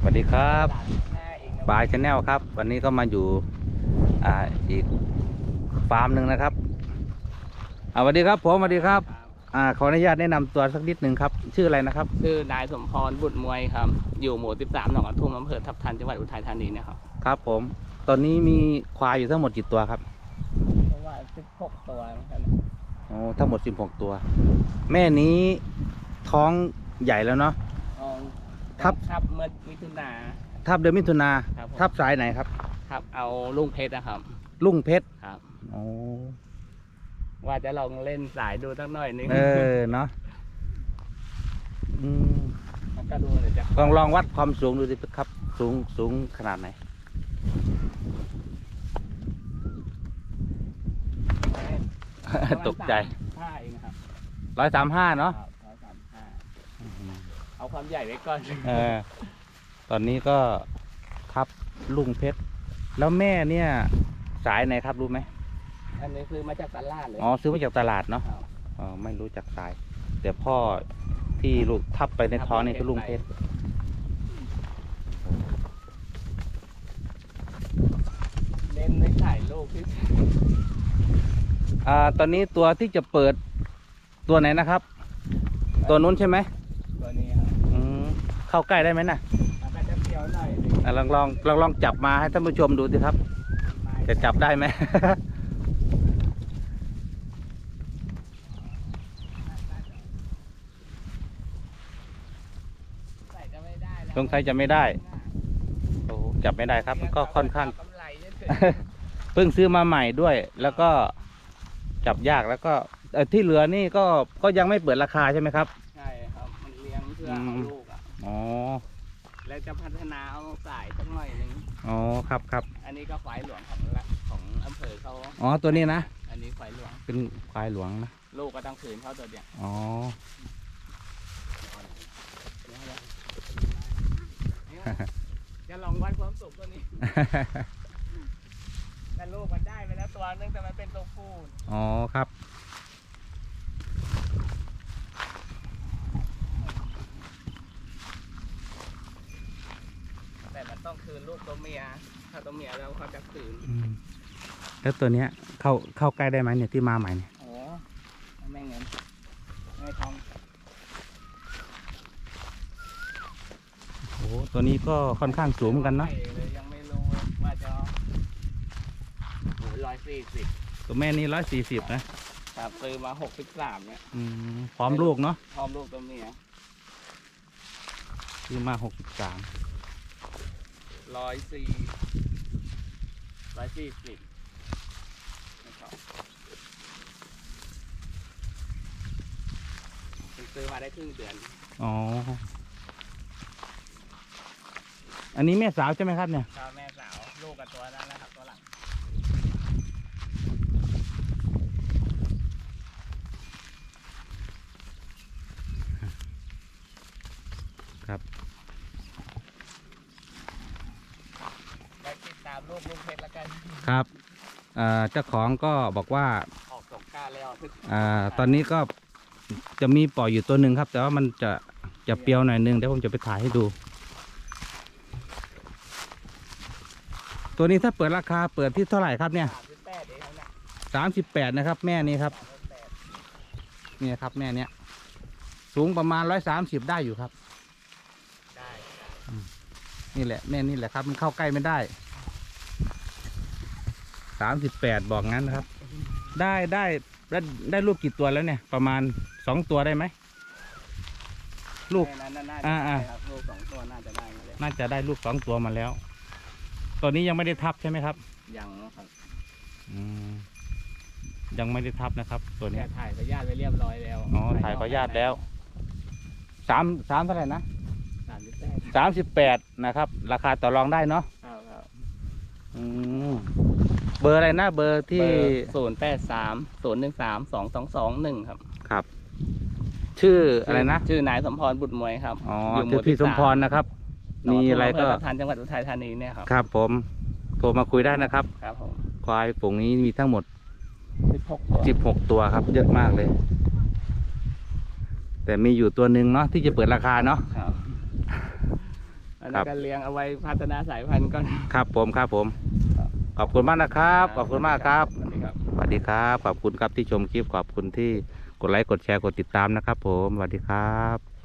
สวัสดีครับหน้าเองนะบายชาแนลครับ วันนี้ก็มาอยู่อ่าอีกฟาร์มหนึ่งนะครับอ่าสวัสดีครับผมสวัสดีครับอ่าขออนุญาตแนะนำตัวสักนิดหนึ่งครับ ชื่ออะไรนะครับ ชื่อนายสมพรบุตรมวยครับ อยู่หมู่ 13 หนองกระทุ่มอำเภอทับทันจังหวัดอุทัยธานีเนะครับ ครับผม ตอนนี้มีควายอยู่ทั้งหมดกี่ตัวครับเพราะว่า16 ตัวนะครับโอ้ทั้งหมด 16 ตัว แม่นี้ท้องใหญ่แล้วเนาะอ๋อ ทับทับเมื่อมิถุนาทับเดือนมิถุนาครับผมทับสายไหนครับครับเอาลุงเพชรนะครับ ลุงเพชรครับ โอ้ว่าจะลองเล่นสายดูสักหน่อยนึงเออเนาะอืมมันก็ดูเลยจ้ะลองลองวัดความสูงดูสิครับ สูงสูงขนาดไหน ตกใจ ผ้าเองนะครับร้อยสามห้าเนาะครับร้อยสามห้า เอาความใหญ่ไว้ก่อนเออตอนนี้ก็ทับลุงเพชร แล้วแม่เนี่ย สายไหนครับรู้ไหมอันนี้คือมาจากตลาดเลยอ๋อซื้อมาจากตลาดเนาะครับอ๋อไม่รู้จักสาย แต่พ่อที่ลูกทับไปในท้องนี่คือลุงเพชรเล่นไม่ถ่ายรูปที่อ่าตอนนี้ตัวที่จะเปิดตัวไหนนะครับ ตัวนู้นใช่ไหมตัวนี้ครับอืม เข้าใกล้ได้ไหมน่ะมันก็จะเปรี้ยวหน่อยนึงอะลองลองลองลองจับมาให้ท่านผู้ชมดูสิครับ จะจับได้ไหม ใส่จะไม่ได้แล้วสงสัยจะไม่ได้ โอ้โหจับไม่ได้ครับมันก็ค่อนข้างกำไรเฉยเพิ่งซื้อมาใหม่ด้วย แล้วก็จับยากแล้วก็เอ่อที่เหลือนี่ก็ก็ยังไม่เปิดราคาใช่ไหมครับ ๆใช่ครับ มันเลี้ยงเพื่ออืเอามลูกอะอ๋อ แล้วจะพัฒนาเอาสายสักหน่อยหนึงอ๋อครับครับอันนี้ก็ควายหลวงของละของอำเภอเขาอ๋อตัวนี้นะอันนี้ควายหลวงเป็นควายหลวงนะลูกก็ต้องคืนเขาตัวเดียวอ๋อจะลองวัดความสุขตัวนี้แต่ลูกมันได้ไปแล้วตัวนึงแต่มันเป็นตัวผู้อ๋อครับ แต่มันต้องคืน ลูกตัวเมีย ถ้าตัวเมียแล้วเขาจะคืนอืมแล้วตัวเนี้ยเข้าเข้าใกล้ได้ไหมเนี่ยที่มาใหม่เนี่ยโอ้แม่เงินไม่ทองโอ้โหตัวนี้ก็ค่อนข้างสูงเหมือนกันเนาะไม่เลยยังไม่รู้ว่าจะร้อยสี่สิบตัวแม่นี่ร้อยสี่สิบนะครับซื้อมาหกสิบสามเนี่ยอืมพร้อมลูกเนาะพร้อมลูกตัวเมีย ซื้อมาหกสิบสาม ร้อยสี่ร้อยสี่สิบนะครับซื้อมาได้ครึ่งเดือน อ๋อ อันนี้แม่สาวใช่ไหมครับเนี่ยข้าวแม่สาว ลูกกับตัวนั้นนะครับตัวหลัง ครับ ไป ติดตามลูกลุงเพชรแล้วกันครับเอ่อเจ้าของก็บอกว่าออกสงกรารแล้วทึกอ่าตอนนี้ก็จะมีปล่อยอยู่ตัวหนึ่งครับ แต่ว่ามันจะจะเปรียวหน่อยนึงเดี๋ยวผมจะไปถ่ายให้ดู ตัวนี้ถ้าเปิดราคาเปิดที่เท่าไหร่ครับเนี่ย สามสิบแปดเองนะสามสิบแปดนะครับ แม่นี้ครับ สามสิบแปดเนี่ยครับแม่เนี้ยสูงประมาณร้อยสามสิบได้อยู่ครับ ได้นี่แหละแม่นี่แหละครับ มันเข้าใกล้ไม่ได้ สามสิบแปดบอกงั้นนะครับ ได้ได้ได้ได้ลูกกี่ตัวแล้วเนี่ย ประมาณสองตัวได้ไหม ลูกแม่นั้นน่าจะอ่าได้อ่าครับลูกสองตัวน่าจะได้มาเลยน่าจะได้ลูกสองตัวมาแล้ว ตัวนี้ยังไม่ได้ทับใช่ไหมครับ ยังนะครับอืมยังไม่ได้ทับนะครับ ตัวแค่เนี้ยถ่ายพยาธิไว้เรียบร้อยแล้วอ๋อถ่ายขออนุญาตแล้วสามสามเท่าไหร่นะสามสิบแปดสามสิบแปดนะครับ ราคาต่อรองได้เนาะครับครับอืมเบอร์อะไรนะเบอร์ที่ศูนย์แปดสามศูนย์หนึ่งสามสองสองสองหนึ่งครับ ครับ ชื่ออะไรนะ ชื่อนายสมพรบุตรมวยครับอ๋ออยู่หชื่อพี่สมพร13นะครับหนงมีอะไรก็อำเภทับทันจังหวัดอุทัยธานีเนี่ยครับ ครับ ผม โทรมาคุยได้นะครับ ครับผม ควายฝูงนี้มีทั้งหมดสิบหกตัวสิบหกตัวครับ เยอะมากเลย แต่มีอยู่ตัวหนึ่งเนาะที่จะเปิดราคาเนาะครับอันครันั้บนก็เลี้ยงเอาไว้พัฒนาสายพันธุ์ก่อน ครับผมครับผม ขอบคุณมากนะครับ ขอบคุณมากครับสวัสดีครับ สวัสดีครับ ขอบคุณครับที่ชมคลิป ขอบคุณที่กดไลค์ กดแชร์ กดติดตามนะครับ ผม สวัสดีครับ